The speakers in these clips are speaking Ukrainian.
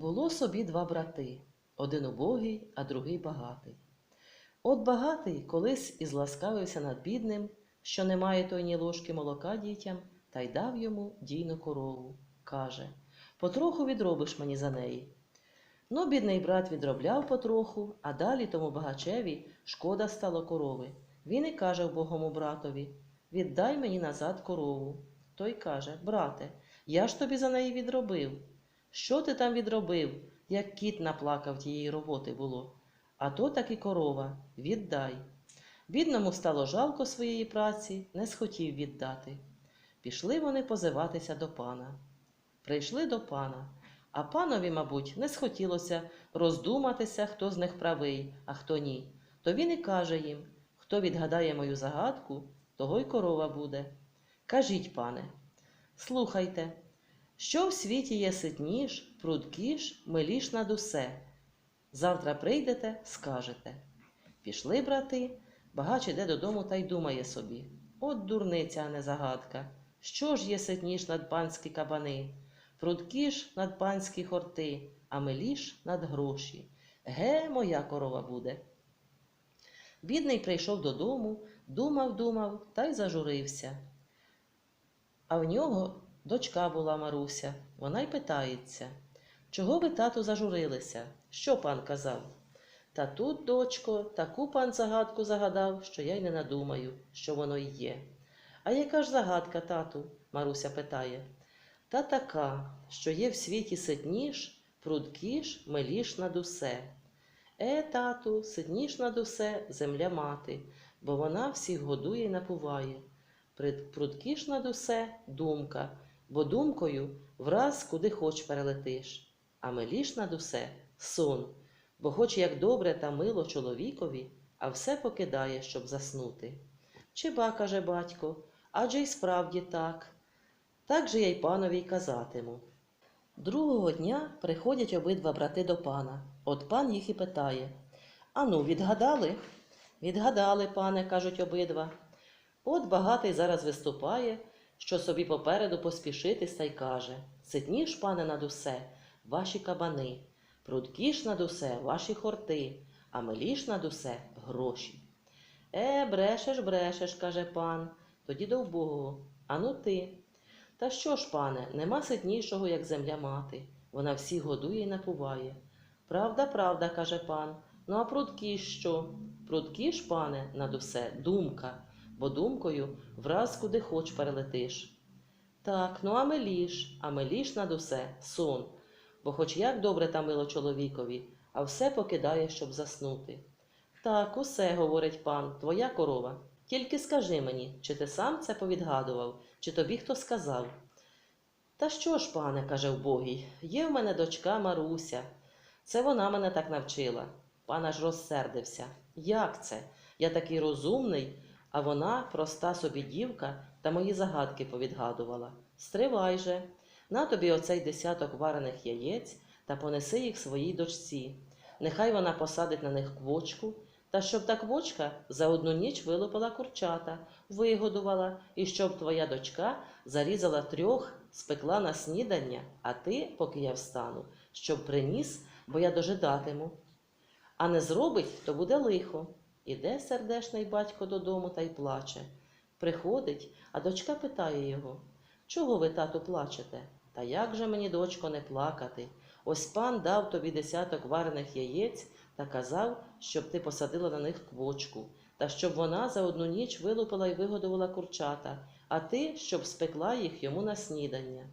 Було собі два брати, один убогий, а другий багатий. От багатий колись і зласкавився над бідним, що не має той ні ложки молока дітям, та й дав йому дійну корову. Каже Потроху відробиш мені за неї. Ну, бідний брат відробляв потроху, а далі тому багачеві шкода стало корови. Він і каже вбогому братові Віддай мені назад корову. Той каже Брате, я ж тобі за неї відробив. Що ти там відробив, як кіт наплакав тієї роботи було? А то таки корова, віддай. Бідному стало жалко своєї праці, не схотів віддати. Пішли вони позиватися до пана. Прийшли до пана, а панові, мабуть, не схотілося роздуматися, хто з них правий, а хто ні. То він і каже їм хто відгадає мою загадку, того й корова буде. Кажіть, пане, слухайте, що в світі є ситніш, прудкіш, миліш над усе. Завтра прийдете, скажете. Пішли, брати, багач іде додому та й думає собі. От дурниця, а не загадка. Що ж є ситніш над панські кабани, прудкіш над панські хорти, а миліш над гроші. Ге, моя корова буде. Бідний прийшов додому, думав, думав та й зажурився. А в нього дочка була Маруся. Вона й питається Чого ви, тату, зажурилися? Що пан казав? Та тут, дочко, таку пан загадку загадав, що я й не надумаю, що воно й є. А яка ж загадка, тату? Маруся питає. Та така, що є в світі ситніш, прудкіш, миліш над усе. Е, тату, ситніш над усе земля мати, бо вона всіх годує й напуває. Прудкіш над усе думка, бо думкою враз куди хоч перелетиш. А миліш над усе сон, бо хоч як добре та мило чоловікові, а все покидає, щоб заснути. Чи ба, каже батько, адже й справді так. Так же я й панові й казатиму. Другого дня приходять обидва брати до пана. От пан їх і питає Ану, відгадали? Відгадали, пане, кажуть обидва. От багатий зараз виступає, що собі попереду поспішитись та й каже Ситніш, пане, над усе, ваші кабани, прудкіш над усе, ваші хорти, а миліш над усе гроші. Е, брешеш, брешеш, каже пан, тоді до вбогого. Ану ти. Та що ж, пане, нема ситнішого, як земля мати. Вона всіх годує і напуває. Правда, правда, каже пан. Ну а прудкі що? Прудкі ж, пане, над усе думка, бо думкою враз куди хоч перелетиш. Так, ну а миліш, а миліш над усе сон, бо хоч як добре та мило чоловікові, а все покидає, щоб заснути. Так, усе, говорить пан, твоя корова. Тільки скажи мені, чи ти сам це повідгадував, чи тобі хто сказав? Та що ж, пане, каже вбогий, є в мене дочка Маруся. Це вона мене так навчила. Пан аж розсердився. Як це? Я такий розумний, а вона проста собі дівка та мої загадки повідгадувала. Стривай же, на тобі оцей десяток варених яєць та понеси їх своїй дочці. Нехай вона посадить на них квочку, та щоб та квочка за одну ніч вилупила курчата, вигодувала, і щоб твоя дочка зарізала трьох, спекла на снідання, а ти, поки я встану, щоб приніс, бо я дожидатиму. А не зробить, то буде лихо. Іде сердешний батько додому та й плаче. Приходить, а дочка питає його Чого ви, тату, плачете? Та як же мені, дочко, не плакати? Ось пан дав тобі десяток варених яєць та казав, щоб ти посадила на них квочку, та щоб вона за одну ніч вилупила й вигодувала курчата, а ти, щоб спекла їх йому на снідання.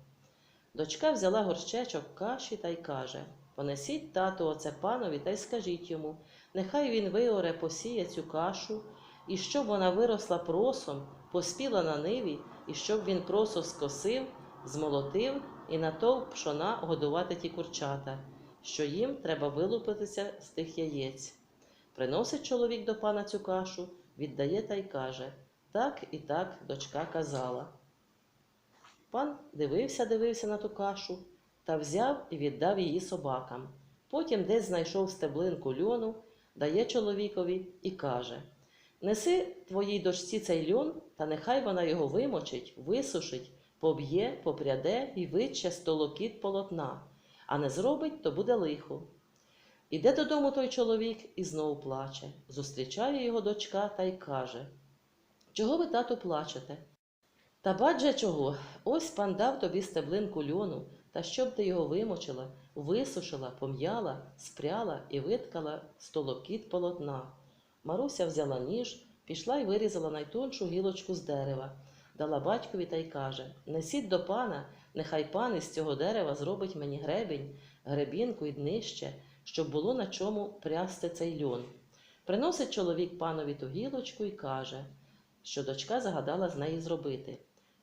Дочка взяла горщечок каші та й каже Понесіть тату оце панові та й скажіть йому, нехай він виоре посіє цю кашу, і щоб вона виросла просом, поспіла на ниві, і щоб він просо скосив, змолотив і натовп пшона годувати ті курчата, що їм треба вилупитися з тих яєць. Приносить чоловік до пана цю кашу, віддає та й каже так і так дочка казала. Пан дивився, дивився на ту кашу та взяв і віддав її собакам. Потім десь знайшов стеблинку льону, дає чоловікові і каже Неси твоїй дочці цей льон, та нехай вона його вимочить, висушить, поб'є, попряде і витче столокіт полотна. а не зробить, то буде лихо. Іде додому той чоловік і знов плаче. Зустрічає його дочка та й каже: Чого ви, тату, плачете? Та бадже чого, ось пан дав тобі стеблинку льону, та щоб ти його вимочила, висушила, пом'яла, спряла і виткала столокіт полотна. Маруся взяла ніж, пішла й вирізала найтоншу гілочку з дерева, дала батькові та й каже: Несіть до пана, нехай пан із цього дерева зробить мені гребінь, гребінку і днище, щоб було на чому прясти цей льон. Приносить чоловік панові ту гілочку і каже, що дочка загадала з неї зробити.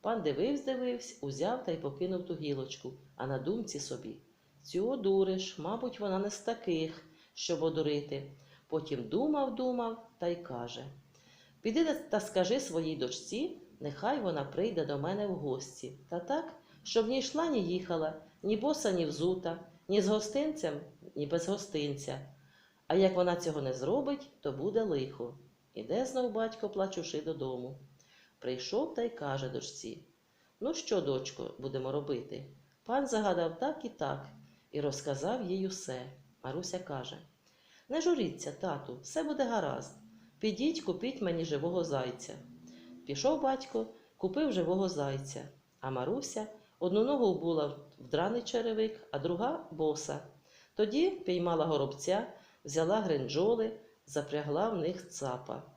Пан дививсь, дививсь, узяв та й покинув ту гілочку, а на думці собі. Цю одуриш, мабуть, вона не з таких, щоб одурити. Потім думав, думав та й каже: Піди та скажи своїй дочці, нехай вона прийде до мене в гості, та так, щоб ні йшла, ні їхала, ні боса, ні взута, ні з гостинцем, ні без гостинця. А як вона цього не зробить, то буде лихо. Іде знов батько, плачуши додому. Прийшов та й каже дочці: Ну що, дочко, будемо робити? Пан загадав так і так, і розказав їй усе. Маруся каже: Не журіться, тату, все буде гаразд. Підіть, купіть мені живого зайця. Пішов батько, купив живого зайця, а Маруся одну ногу була в драний черевик, а друга боса. Тоді піймала горобця, взяла гринджоли, запрягла в них цапа.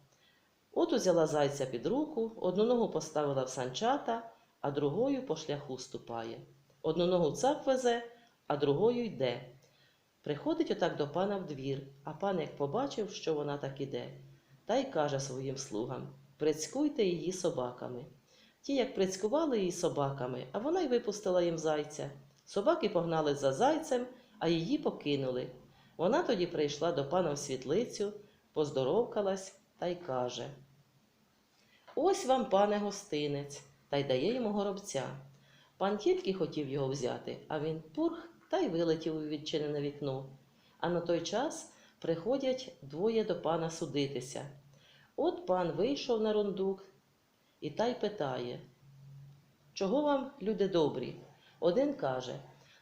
От узяла зайця під руку, одну ногу поставила в санчата, а другою по шляху ступає. Одну ногу цап везе, а другою йде. Приходить отак до пана в двір, а пан як побачив, що вона так іде, та й каже своїм слугам Прицькуйте її собаками. Ті, як прицькували її собаками, а вона й випустила їм зайця. Собаки погнали за зайцем, а її покинули. Вона тоді прийшла до пана в світлицю, поздоровкалась та й каже: Ось вам, пане гостинець, та й дає йому горобця. Пан тільки хотів його взяти, а він пурх та й вилетів у відчинене вікно. А на той час приходять двоє до пана судитися. От пан вийшов на рундук і та й питає: Чого вам, люди добрі? Один каже: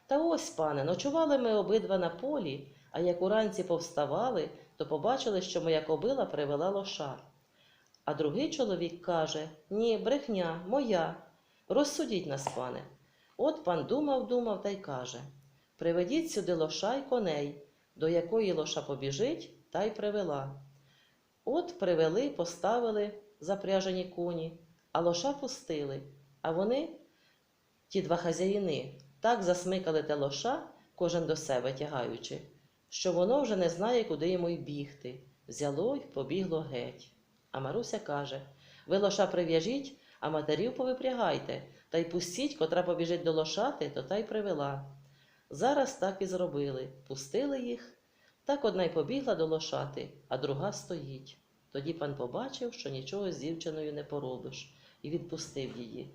Та ось, пане, ночували ми обидва на полі, а як уранці повставали, то побачили, що моя кобила привела лоша. А другий чоловік каже: Ні, брехня, моя. Розсудіть нас, пане. От пан думав, думав та й каже: Приведіть сюди лоша й коней, до якої лоша побіжить, та й привела. От привели, поставили запряжені коні, а лоша пустили. А вони, ті два хазяїни, так засмикали те лоша, кожен до себе тягаючи, що воно вже не знає, куди йому й бігти. Взяло й побігло геть. А Маруся каже: Ви лоша прив'яжіть, а матерів повипрягайте, та й пустіть, котра побіжить до лошати, то та й привела. Зараз так і зробили пустили їх. Так одна й побігла до лошати, а друга стоїть. Тоді пан побачив, що нічого з дівчиною не поробиш, і відпустив її.